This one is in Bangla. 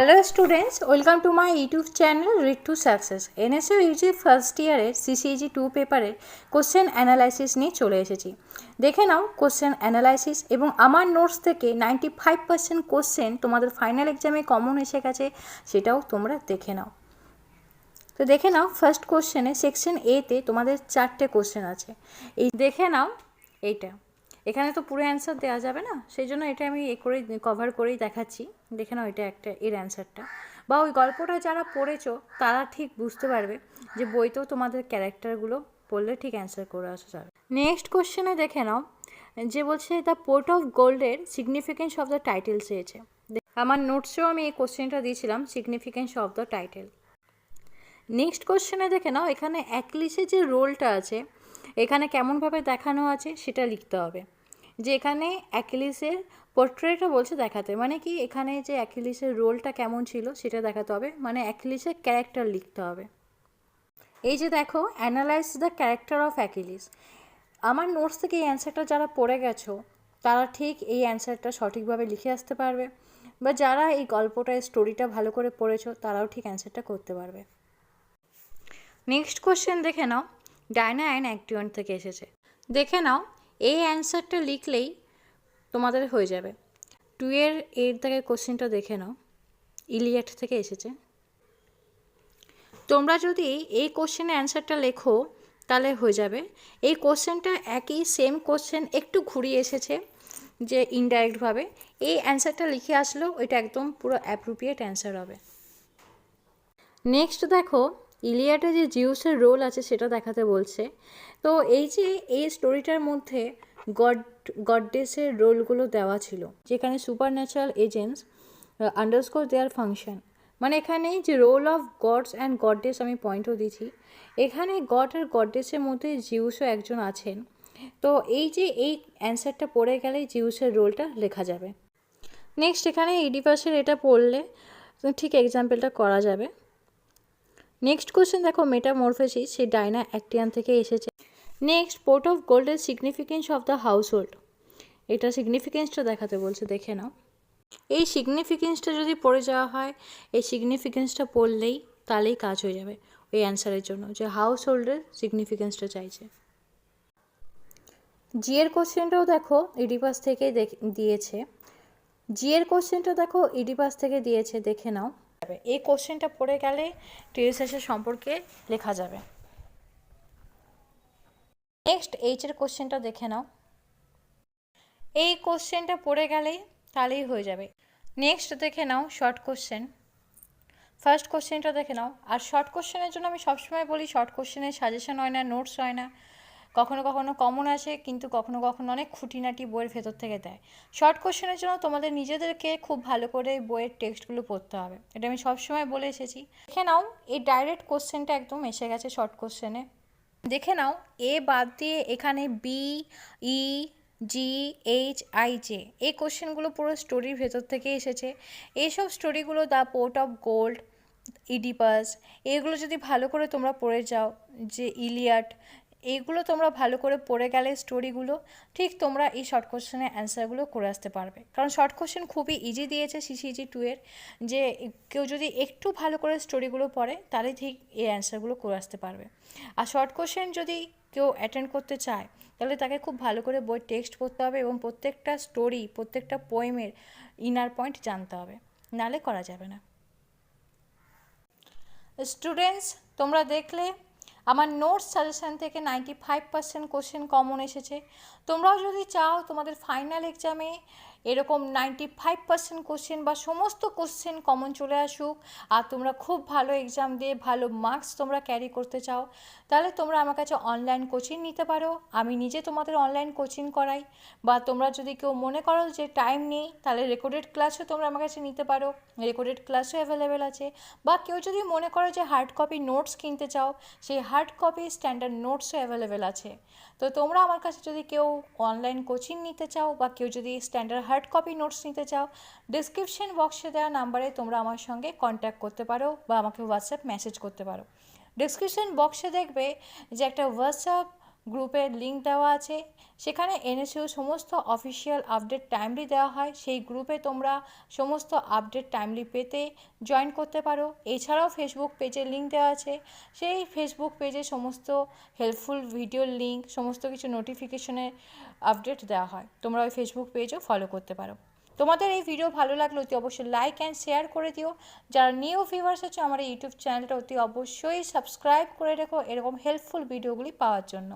Hello students welcome to my YouTube channel read to success NSU UG first ইয়ারের সিসিইজি টু পেপারের কোশ্চেন অ্যানালাইসিস নিয়ে চলে এসেছি। দেখে নাও কোশ্চেন অ্যানালাইসিস এবং আমার নোটস থেকে নাইনটি ফাইভ পার্সেন্ট কোশ্চেন তোমাদের ফাইনাল এক্সামে কমন এসে গেছে, সেটাও তোমরা দেখে নাও। তো দেখে নাও ফার্স্ট কোশ্চেনে সেকশন এতে তোমাদের চারটে কোশ্চেন আছে। এই দেখে নাও, এইটা। এখানে তো পুরো অ্যান্সার দেওয়া যাবে না? সেই জন্য এটা আমি এ করেই কভার করেই দেখাচ্ছি। দেখে নাও এটা একটা, এর অ্যান্সারটা বা ওই গল্পটা যারা পড়েছো, তারা ঠিক বুঝতে পারবে যে বইতেও তোমাদের ক্যারেক্টারগুলো পড়লে ঠিক অ্যান্সার করে আসা যাবে। নেক্সট কোশ্চেনে দেখে নাও, যে বলছে দ্য পোর্ট অফ গোল্ডের সিগনিফিকেন্স অফ দ্য টাইটেল চেয়েছে। আমার নোটসেও আমি এই কোশ্চেনটা দিয়েছিলাম significance of the title next কোশ্চেনে দেখে নাও, এখানে অ্যাকলিসে যে রোলটা আছে, এখানে কেমনভাবে দেখানো আছে, সেটা লিখতে হবে। যে এখানে অ্যাকিলিসের পোর্ট্রেটও বলছে দেখাতে। মানে কি এখানে যে অ্যাকিলিসের রোলটা কেমন ছিল সেটা দেখাতে হবে। মানে অ্যাকিলিসের ক্যারেক্টার লিখতে হবে। এই যে দেখো analyse the character of Achilles আমার নোটস থেকে এই অ্যান্সারটা যারা পড়ে গেছো, তারা ঠিক এই অ্যান্সারটা সঠিকভাবে লিখে আসতে পারবে। বা যারা এই গল্পটা স্টোরিটা ভালো করে পড়েছো, তারাও ঠিক অ্যান্সারটা করতে পারবে। নেক্সট কোশ্চেন দেখে নাও। ডায়না অ্যান্ড অ্যাক্টিওন থেকে এসেছে। দেখে নাও এই অ্যান্সারটা লিখলেই তোমাদের হয়ে যাবে। টু এর থেকে কোশ্চেনটা দেখে নাও। ইলিয়েট থেকে এসেছে। তোমরা যদি এই কোশ্চেনের অ্যান্সারটা লেখো, তাহলে হয়ে যাবে। এই কোশ্চেনটা একই সেম কোশ্চেন একটু ঘুরিয়ে এসেছে, যে ইনডাইরেক্টভাবে এই অ্যান্সারটা লিখে আসলেও ওইটা একদম পুরো অ্যাপ্রোপ্রিয়েট অ্যান্সার হবে। নেক্সট দেখো ইলিয়াটে যে জিউসের রোল আছে সেটা দেখাতে বলছে। তো এই যে এই স্টোরিটার মধ্যে গড, গডডেসের রোলগুলো দেওয়া ছিল, যেখানে supernatural agents underscore their function মানে এখানে যে role of gods and goddess আমি পয়েন্টও দিচ্ছি এখানে গড আর গডডেসের মধ্যে জিউসও একজন আছেন। তো এই যে এই অ্যান্সারটা পড়ে গেলেই জিউসের রোলটা লেখা যাবে। নেক্সট এখানে ইডিপাসের এটা পড়লে ঠিক এক্সাম্পলটা করা যাবে। নেক্সট কোশ্চেন দেখো মেটামরফেসিস সে ডাইনা অ্যাক্টিয়ান থেকে এসেছে। নেক্সট পোর্ট অফ গোল্ডের significance of the household এটা সিগনিফিকেন্সটা দেখাতে বলছে, দেখে নাও। এই সিগনিফিকেন্সটা যদি পড়ে যাওয়া হয়, এই সিগনিফিকেন্সটা পড়লেই তাহলেই কাজ হয়ে যাবে ওই অ্যান্সারের জন্য, যে হাউস হোল্ডের সিগনিফিকেন্সটা চাইছে। জিয়ের কোশ্চেনটাও দেখো ইডিপাস থেকে দিয়েছে। জিয়ের কোশ্চেনটা দেখো ইডিপাস থেকে দিয়েছে, দেখে নাও। এই কোশ্চেনটা পড়ে গেলে টিএসএসের সম্পর্কে লেখা যাবে। নেক্সট এইচের কোশ্চেনটা দেখে নাও। এই কোশ্চেনটা পড়ে গেলেই তাহলেই হয়ে যাবে। নেক্সট দেখে নাও শর্ট কোশ্চেন ফার্স্ট কোশ্চেনটা দেখে নাও। আর শর্ট কোশ্চেনের জন্য আমি সবসময় বলি শর্ট কোশ্চেনের সাজেশন হয় না নোটস হয় না। কখনো কখনো কমন আসে, কিন্তু কখনো কখনো অনেক খুঁটিনাটি বইয়ের ভেতর থেকে দেয়। শর্ট কোশ্চেনের জন্য তোমাদের নিজেদেরকে খুব ভালো করে বইয়ের টেক্সটগুলো পড়তে হবে। এটা আমি সবসময় বলে এসেছি। দেখে নাও, এই ডাইরেক্ট কোশ্চেনটা একদম এসে গেছে শর্ট কোশ্চেনে দেখে নাও, এ বাদ দিয়ে এখানে B E G H I J এই কোশ্চেনগুলো পুরো স্টোরির ভেতর থেকে এসেছে। এইসব স্টোরিগুলো the pot of gold Oedipus এগুলো যদি ভালো করে তোমরা পড়ে যাও, যে ইলিয়াট এইগুলো তোমরা ভালো করে পড়ে গেলে স্টোরিগুলো ঠিক তোমরা এই শর্ট কোশ্চেনের অ্যান্সারগুলো করে আসতে পারবে। কারণ শর্ট কোশ্চেন খুবই ইজি দিয়েছে সিসিজি টু এর, যে কেউ যদি একটু ভালো করে স্টোরিগুলো পড়ে, তাহলে ঠিক এই অ্যান্সারগুলো করে আসতে পারবে। আর শর্ট কোশ্চেন যদি কেউ অ্যাটেন্ড করতে চায়, তাহলে তাকে খুব ভালো করে বই টেক্সট পড়তে হবে এবং প্রত্যেকটা স্টোরি প্রত্যেকটা পোয়েমের ইনার পয়েন্ট জানতে হবে নালে করা যাবে না। স্টুডেন্টস তোমরা দেখলে আমার নোটস সাজেশান থেকে ninety five percent question common এসেছে। তোমরাও যদি চাও তোমাদের ফাইনাল এক্সামে এরকম নাইনটি ফাইভ পার্সেন্ট কোশ্চেন বা সমস্ত কোশ্চেন কমন চলে আসুক। আর তোমরা খুব ভালো এক্সাম দিয়ে ভালো মার্কস তোমরা ক্যারি করতে চাও, তাহলে তোমরা আমার কাছে অনলাইন কোচিং নিতে পারো। আমি নিজে তোমাদের অনলাইন কোচিং করাই। বা তোমরা যদি কেউ মনে করো যে টাইম নেই, তাহলে রেকর্ডেড ক্লাসও তোমরা আমার কাছে নিতে পারো। রেকর্ডেড ক্লাসও অ্যাভেলেবেল আছে। বা কেউ যদি মনে করো যে হার্ড কপি নোটস কিনতে চাও, সেই হার্ড কপি স্ট্যান্ডার্ড নোটসও অ্যাভেলেবেল আছে। তো তোমরা আমার কাছে যদি কেউ অনলাইন কোচিং নিতে চাও, বা কেউ যদি স্ট্যান্ডার্ড হার্ড কপি নোটস নিতে চাও ডিসক্রিপশন বক্সে দেওয়া নাম্বারে তোমরা আমার সঙ্গে কন্ট্যাক্ট করতে পারো বা আমাকে হোয়াটসঅ্যাপ মেসেজ করতে পারো। ডিসক্রিপশন বক্সে দেখবে যে একটা হোয়াটসঅ্যাপ গ্রুপের লিঙ্ক দেওয়া আছে। সেখানে এনএসইউ সমস্ত অফিসিয়াল আপডেট টাইমলি দেওয়া হয়। সেই গ্রুপে তোমরা সমস্ত আপডেট টাইমলি পেতে জয়েন করতে পারো। এছাড়াও ফেসবুক পেজের লিঙ্ক দেওয়া আছে। সেই ফেসবুক পেজে সমস্ত হেল্পফুল ভিডিওর লিঙ্ক সমস্ত কিছু নোটিফিকেশনের আপডেট দেওয়া হয়। তোমরা ওই ফেসবুক পেজও ফলো করতে পারো। তোমাদের এই ভিডিও ভালো লাগলে অতি অবশ্যই লাইক অ্যান্ড শেয়ার করে দিও। যারা নিউ ভিউয়ার্স আছে, আমার ইউটিউব চ্যানেলটা অতি অবশ্যই সাবস্ক্রাইব করে রেখো এরকম হেল্পফুল ভিডিওগুলি পাওয়ার জন্য।